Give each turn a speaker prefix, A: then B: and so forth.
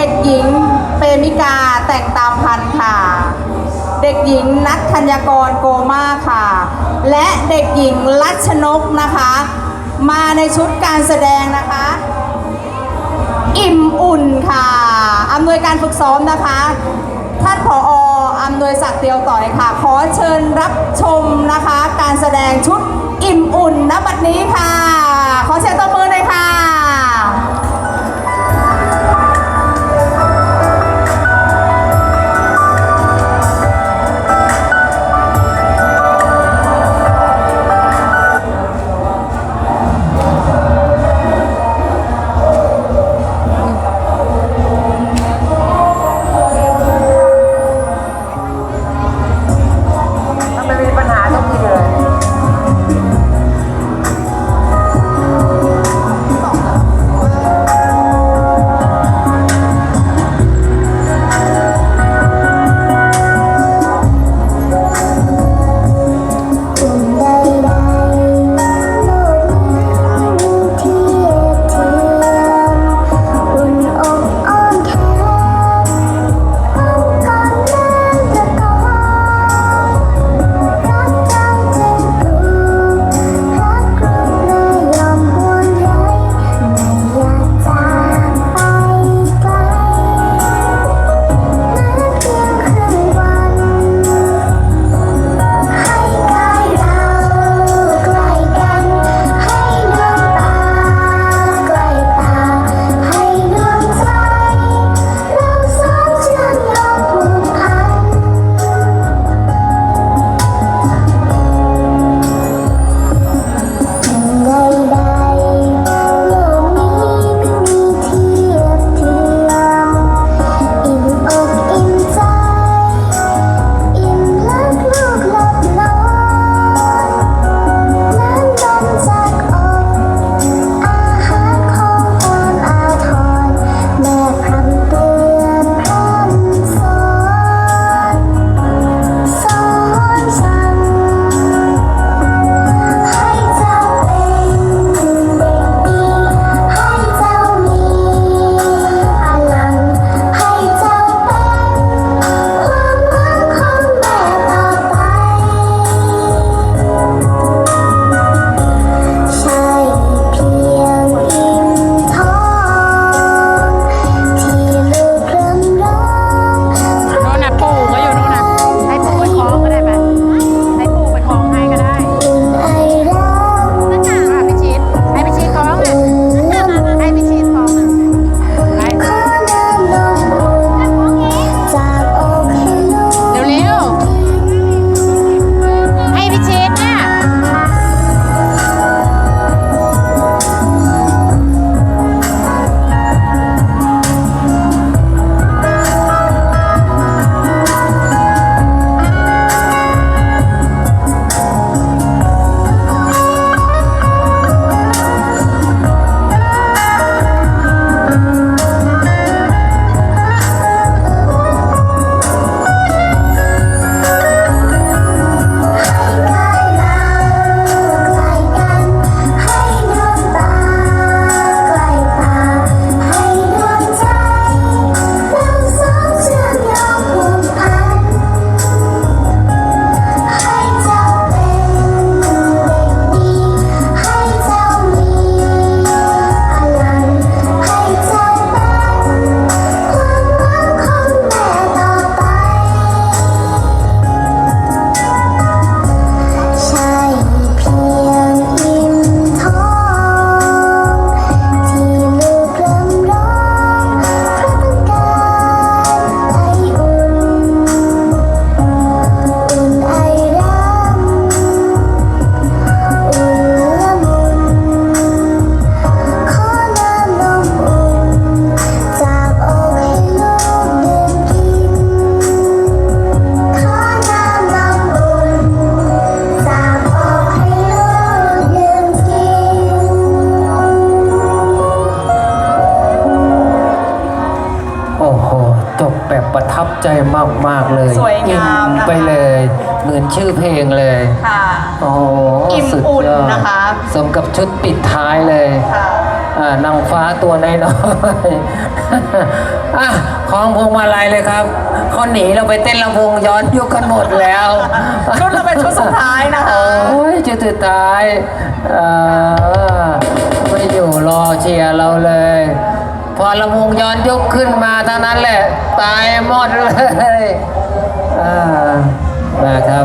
A: เด็กหญิงเฟมิกาแต่งตามพันค่ะ เด็กหญิงนัทธัญกรโกมาค่ะ และเด็กหญิงรัชนกนะคะ มาในชุดการแสดงนะคะ อิ่มอุ่นค่ะอำนวยการฝึกซ้อมนะคะ ท่านผออำนวยศักดิ์เตียวต่อยค่ะ ขอเชิญรับชมนะคะ การแสดงชุดอิ่มอุ่นณบัดนี้ค่ะ
B: ใจมากมากเลยสวยงา
C: ม
B: นะ
C: คะไปเล
B: ย เหมือน
D: ชื่อเพลงเลย
A: ค่ะ
D: โอ้โห
A: อิ่ม
D: สุด
A: อุ่นนะคะ
D: สมกับชุดปิดท้ายเลย
A: ค่ะ
D: อ่านางฟ้าตัวน้อยน้อยอะของพวงมาลัยเลยครับเขาหนีเราไปเต้นลำวงย้อนยุคกันหมดแล้ว
A: ชุดเราเป็นชุดสุดท้ายนะคะ
D: โอ้ยจะตื่นตายอ่อไม่อยู่รอเชียร์เราเลย พอลำวงย้อนยกขึ้นมาเท่านั้นแหละ ตายหมดเลยอ่านะครับ